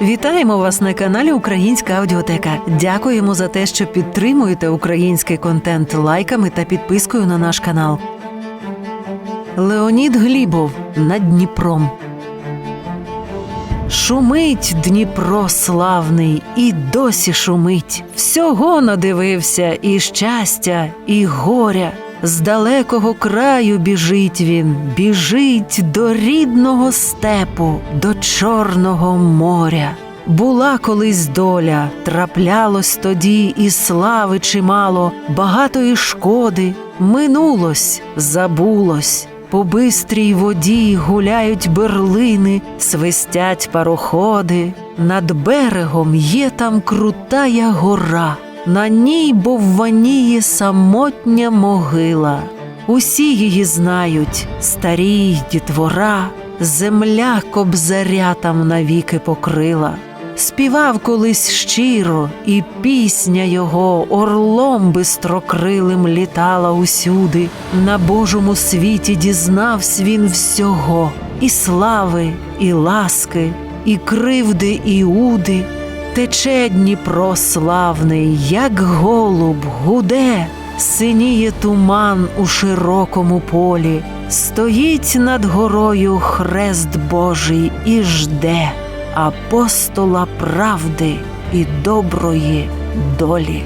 Вітаємо вас на каналі Українська Аудіотека. Дякуємо за те, що підтримуєте український контент лайками та підпискою на наш канал. Леонід Глібов над Дніпром. Шумить Дніпро славний, і досі шумить. Всього надивився і щастя, і горя. З далекого краю біжить він, біжить до рідного степу, до Чорного моря. Була колись доля, траплялось тоді і слави чимало, багатої шкоди, минулось, забулось. По бистрій воді гуляють берлини, свистять пароходи. Над берегом є там крутая гора, на ній бовваніє самотня могила. Усі її знають, старі дітвора, земля кобзаря там навіки покрила. Співав колись щиро, і пісня його орлом бистрокрилим літала усюди. На Божому світі дізнавсь він всього, і слави, і ласки, і кривди, і уди. Тече Дніпро славний, як голуб, гуде, синіє туман у широкому полі, стоїть над горою хрест Божий і жде апостола правди і доброї долі.